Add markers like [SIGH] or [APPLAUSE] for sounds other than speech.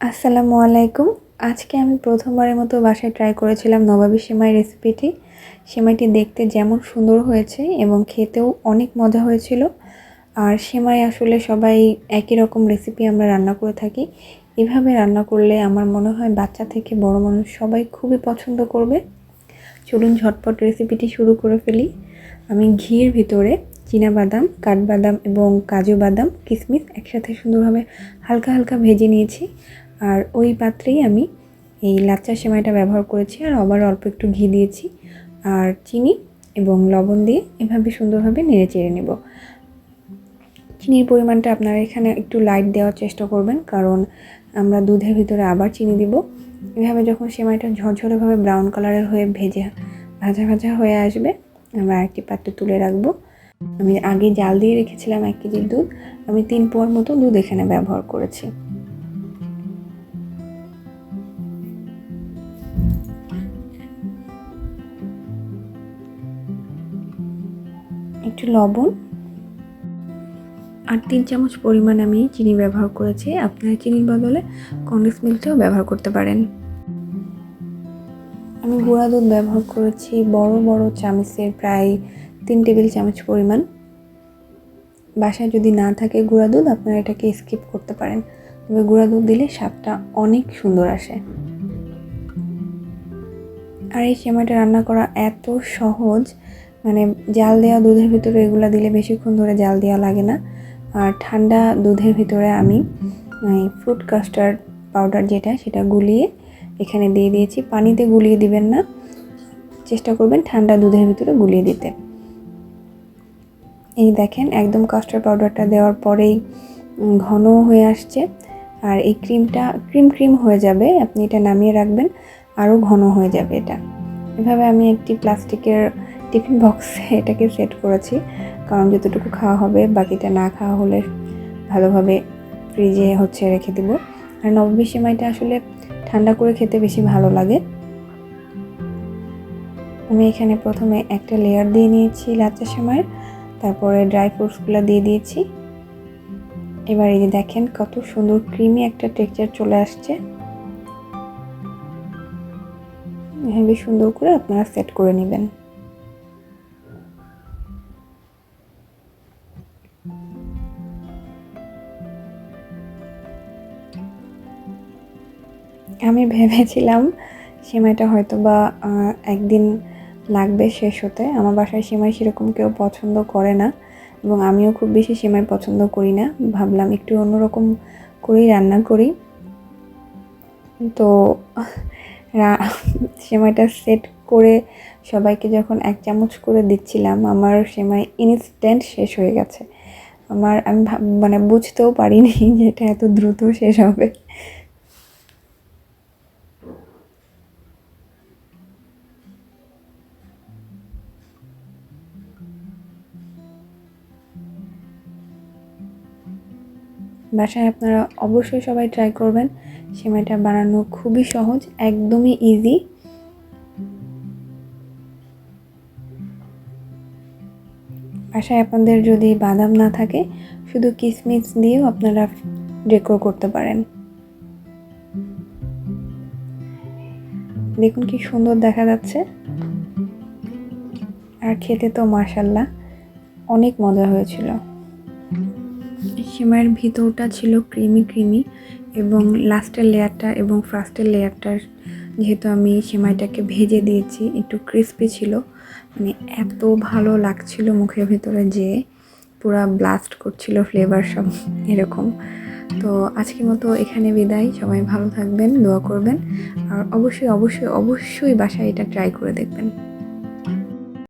আসসালামু আলাইকুম। আজকে আমি প্রথমবারের মতো বাসায় ট্রাই করেছিলাম নবাবী সেমাই রেসিপিটি সেমাইটি দেখতে যেমন সুন্দর হয়েছে এবং খেতেও অনেক মজা হয়েছিল। আর সেমাই আসলে সবাই একই রকম রেসিপি আমরা রান্না করে থাকি। এভাবে রান্না করলে আমার মনে হয় বাচ্চা থেকে বড় মানুষ সবাই খুবই পছন্দ করবে। চলুন ঝটপট রেসিপিটি শুরু করে ফেলি। আমি ঘির ভিতরে বাদাম কাঠবাদাম এবং কাজু বাদাম কিশমিশ একসাথে সুন্দরভাবে হালকা হালকা ভেজে নিয়েছি। আর ওই পাত্রেই আমি এই লাচ্চা সেমাইটা ব্যবহার করেছি আর আবার অল্প একটু ঘি দিয়েছি আর চিনি এবং লবণ দিয়ে এভাবে সুন্দরভাবে নেড়ে চেড়ে নেব। চিনির পরিমাণটা আপনারা এখানে একটু লাইট দেওয়ার চেষ্টা করবেন, কারণ আমরা দুধের ভিতরে আবার চিনি দিব। এভাবে যখন সেমাইটা ঝরঝরেভাবে ব্রাউন কালারের হয়ে ভেজে, ভাজা ভাজা হয়ে আসবে, আমরা একটি পাত্রে তুলে রাখব। আমি আগে জাল দিয়ে রেখেছিলাম এক কেজির দুধ, আমি তিন পোয়ার মতো দুধ এখানে ব্যবহার করেছি। একটু লবণ আর তিন চামচ পরিমাণ আমি চিনি ব্যবহার করেছি। আপনারা চিনির বদলে কন্ডেন্স মিল্কটাও ব্যবহার করতে পারেন। আমি গুঁড়া দুধ ব্যবহার করেছি বড় বড় চামচের প্রায় তিন টেবিল চামচ পরিমাণ। বাসায় যদি না থাকে গুঁড়া দুধ, আপনারা এটাকে স্কিপ করতে পারেন। তবে গুঁড়া দুধ দিলে স্বাদটা অনেক সুন্দর আসে। আর এই সেমাইটা রান্না করা এত সহজ মানে জাল দেওয়া দুধের ভিতরে এগুলো দিলে বেশিক্ষণ ধরে জাল দেওয়া লাগে না। আর ঠান্ডা দুধের ভিতরে আমি ফ্রুট কাস্টার্ড পাউডার যেটা, সেটা গুলিয়ে এখানে দিয়ে দিয়েছি। পানিতে গুলিয়ে দিবেন না। চেষ্টা করবেন ঠান্ডা দুধের ভিতরে গুলিয়ে দিতে। এই দেখেন, একদম কাস্টার্ড পাউডারটা দেওয়ার পরেই ঘন হয়ে আসছে। আর এই ক্রিমটা ক্রিম ক্রিম হয়ে যাবে, আপনি এটা নামিয়ে রাখবেন, আরও ঘন হয়ে যাবে এটা। এভাবে আমি একটি প্লাস্টিকের টিফিন বক্সে এটাকে সেট করেছি। কারণ যতটুকু খাওয়া হবে, বাকিটা না খাওয়া হলে ভালোভাবে ফ্রিজে হচ্ছে রেখে দিব। আর নবমী সেমাইটা আসলে ঠান্ডা করে খেতে বেশি ভালো লাগে। আমি এখানে প্রথমে একটা লেয়ার দিয়ে নিয়েছি লাচ্চা সেমাইয়ের তারপরে ড্রাই ফ্রুটসগুলো দিয়ে দিয়েছি। এবার এই যে দেখেন কত সুন্দর ক্রিমি একটা টেক্সচার চলে আসছে। হেভি সুন্দর করে আপনারা সেট করে নেবেন। আমি ভেবেছিলাম সেমাইটা হয়তো বা একদিন লাগবে শেষ হতে। আমার বাসায় সেমাই সেরকম কেউ পছন্দ করে না এবং আমিও খুব বেশি সেমাই পছন্দ করি না। ভাবলাম একটু অন্যরকম করেই রান্না করি। তো সেমাইটা সেট করে সবাইকে যখন এক চামচ করে দিচ্ছিলাম, আমার সেমাই ইনস্ট্যান্ট শেষ হয়ে গেছে। আমার, আমি মানে বুঝতেও পারিনি [LAUGHS] যে এটা এত দ্রুত শেষ হবে। বাসায় আপনারা অবশ্যই সবাই ট্রাই করবেন। সেমাইটা বানানো খুবই সহজ, একদমই ইজি বাসায় আপনাদের যদি বাদাম না থাকে, শুধু কিশমিশ দিয়েও আপনারা ডেকোর করতে পারেন। দেখুন কি সুন্দর দেখা যাচ্ছে। আর খেতে তো মাসাল্লাহ অনেক মজা হয়েছিল। সেমাইয়ের ভিতরটা ছিল ক্রিমি ক্রিমি এবং লাস্টের লেয়ারটা এবং ফার্স্টের লেয়ারটার যেহেতু আমি সেমাইটাকে ভেজে দিয়েছি, একটু ক্রিস্পি ছিল। মানে এত ভালো লাগছিল মুখের ভিতরে যে পুরা ব্লাস্ট করছিল ফ্লেভার সব এরকম। তো আজকের মতো এখানে বিদায়। সবাই ভালো থাকবেন, দোয়া করবেন। আর অবশ্যই অবশ্যই অবশ্যই বাসায় এটা ট্রাই করে দেখবেন।